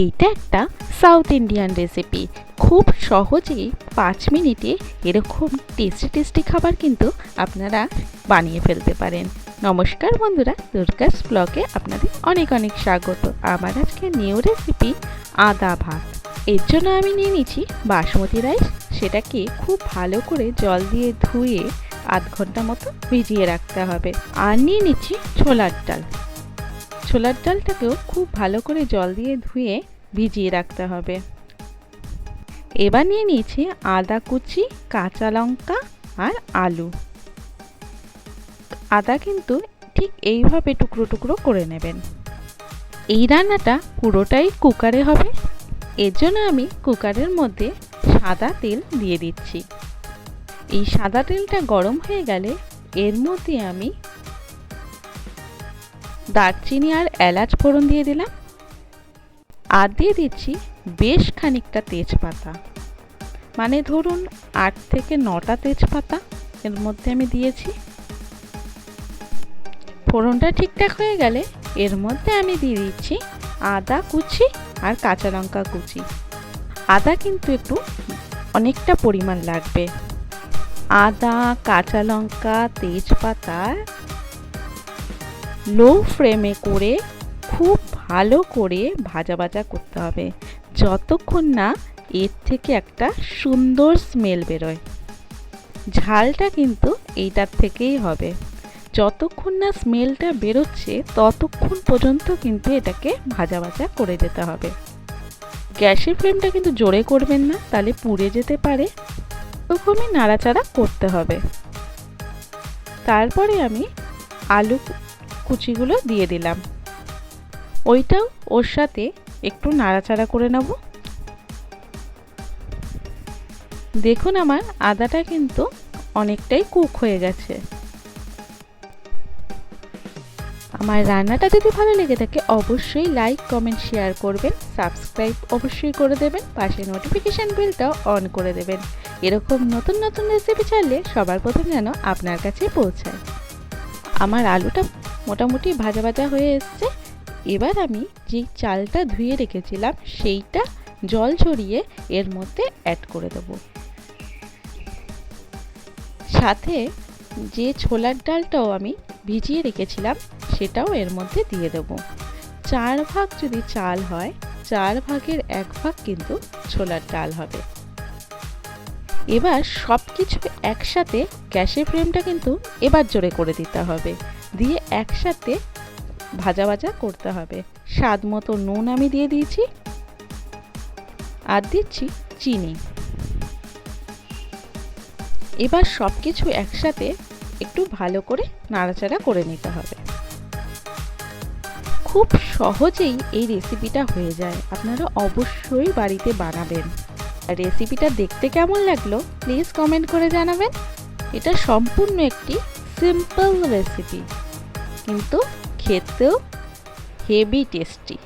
এইটা একটা south Indian recipe খুব সহজেই পাঁচ মিনিটে এরকম টেস্টি টেস্টি খাবার কিন্তু আপনারা বানিয়ে ফেলতে পারেন। নমস্কার বন্ধুরা, দুর্গাস ব্লগে আপনাদের অনেক অনেক স্বাগত। আমার আজকে নিউ রেসিপি আদা ভাত। এর জন্য আমি নিয়ে নিচ্ছি বাসমতি রাইস সেটাকে খুব ভালো করে জল দিয়ে ধুয়ে আধ ঘণ্টা মতো ভিজিয়ে রাখতে হবে। আর নিয়ে নিচ্ছি ছোলার ডাল। ছোলার ডালটাকেও খুব ভালো করে জল দিয়ে ধুয়ে ভিজিয়ে রাখতে হবে। এবার নিয়ে নিয়েছি আদা কুচি, কাঁচা লঙ্কা আর আলু। আদা কিন্তু ঠিক এইভাবে টুকরো টুকরো করে নেবেন। এই রান্নাটা পুরোটাই কুকারে হবে। এর জন্য আমি কুকারের মধ্যে সাদা তেল দিয়ে দিচ্ছি। এই সাদা তেলটা গরম হয়ে গেলে এর মধ্যে আমি দারচিনি আর এলাচ ফোড়ন দিয়ে দিলাম। আর দিয়ে দিচ্ছি বেশ খানিকটা তেজপাতা। মানে ধরুন আট থেকে নটা তেজপাতা এর মধ্যে আমি দিয়েছি। ফোড়নটা ঠিকঠাক হয়ে গেলে এর মধ্যে আমি দিয়ে দিচ্ছি আদা কুচি আর কাঁচা লঙ্কা কুচি। আদা কিন্তু একটু অনেকটা পরিমাণ লাগবে। আদা, কাঁচা লঙ্কা, তেজপাতা লো ফ্লেমে করে খুব ভালো করে ভাজা ভাজা করতে হবে। যতক্ষণ না এর থেকে একটা সুন্দর স্মেল বেরোয়। ঝালটা কিন্তু এইটার থেকেই হবে। যতক্ষণ না স্মেলটা বেরোচ্ছে, ততক্ষণ পর্যন্ত কিন্তু এটাকে ভাজা ভাজা করে যেতে হবে। গ্যাসের ফ্লেমটা কিন্তু জোরে করবেন না, তাহলে পুড়ে যেতে পারে। ওরকমই নাড়াচাড়া করতে হবে। তারপরে আমি আলু কুচিগুলো দিয়ে দিলাম। ওইটাও ওর সাথে একটু নাড়াচাড়া করে নেব। দেখুন আমার আদাটা কিন্তু অনেকটাই কুক হয়ে গেছে। আমার রান্নাটা যদি ভালো লেগে থাকে, অবশ্যই লাইক, কমেন্ট, শেয়ার করবেন। সাবস্ক্রাইব অবশ্যই করে দেবেন। পাশে নোটিফিকেশান বেলটাও অন করে দেবেন। এরকম নতুন নতুন রেসিপি চাইলে সবার প্রথম যেন আপনার কাছে পৌঁছায়। আমার আলুটা মোটামুটি ভাজা ভাজা হয়ে এসছে। এবার আমি যে চালটা ধুয়ে রেখেছিলাম, সেইটা জল ছড়িয়ে এর মধ্যে অ্যাড করে দেব। সাথে যে ছোলার ডালটাও আমি ভিজিয়ে রেখেছিলাম, সেটাও এর মধ্যে দিয়ে দেব। চার ভাগ যদি চাল হয়, চার ভাগের এক ভাগ কিন্তু ছোলার ডাল হবে। এবার সব কিছু একসাথে গ্যাসের ফ্লেমটা কিন্তু এবার জোরে করে দিতে হবে। দিয়ে একসাথে ভাজা ভাজা করতে হবে। স্বাদ মতো নুন আমি দিয়ে দিয়েছি আর দিচ্ছি চিনি। এবার সব কিছু একসাথে একটু ভালো করে নাড়াচাড়া করে নিতে হবে। খুব সহজেই এই রেসিপিটা হয়ে যায়। আপনারা অবশ্যই বাড়িতে বানাবেন। রেসিপিটা দেখতে কেমন লাগল প্লিজ কমেন্ট করে জানাবেন। এটা সম্পূর্ণ একটি সিম্পল রেসিপি। কিন্তু খেতেও হেভি টেস্টি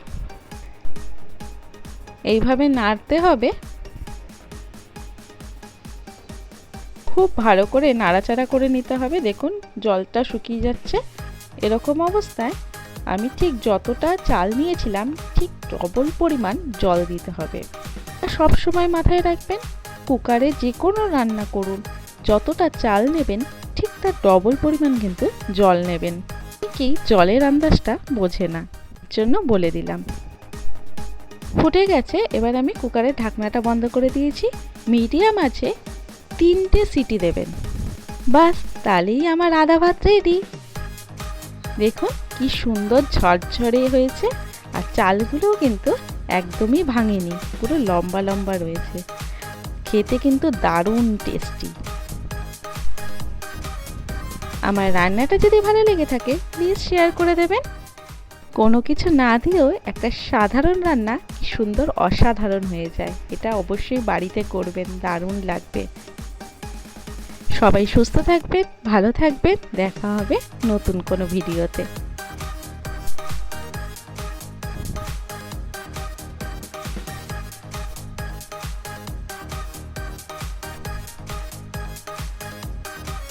এইভাবে নাড়তে হবে। খুব ভালো করে নাড়াচাড়া করে নিতে হবে। দেখুন, জলটা শুকিয়ে যাচ্ছে। এরকম অবস্থায় আমি ঠিক যতটা চাল নিয়েছিলাম, ঠিক ডবল পরিমাণ জল দিতে হবে। সব সময় মাথায় রাখবেন, কুকারে যে কোনো রান্না করুন। যতটা চাল নেবেন, ঠিক তার ডবল পরিমাণ কিন্তু জল নেবেন। অনেকেই জলের আন্দাজটা বোঝে না, জন্য বলে দিলাম। ফুটে গেছে, এবার আমি কুকারের ঢাকনাটা বন্ধ করে দিয়েছি। মিডিয়াম আছে, তিনটে সিটি দেবেন। বাস, তাহলেই আমার আদা ভাত রেডি দেখুন, কি সুন্দর ঝরঝরে হয়েছে, আর চালগুলোও কিন্তু একদমই ভাঙেনি, পুরো লম্বা লম্বা রয়েছে। খেতে কিন্তু দারুণ টেস্টি আমার রান্নাটা যদি ভালো লেগে থাকে প্লিজ শেয়ার করে দেবেন। কোনো কিছু না দিয়েও একটা সাধারণ রান্না সুন্দর অসাধারণ হয়ে যায়। এটা অবশ্যই বাড়িতে করবেন, দারুণ লাগবে। সবাই সুস্থ থাকবেন, ভালো থাকবেন, দেখা হবে নতুন কোনো ভিডিওতে।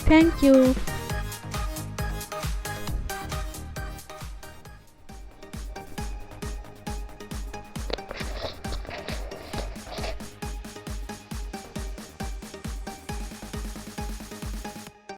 Thank you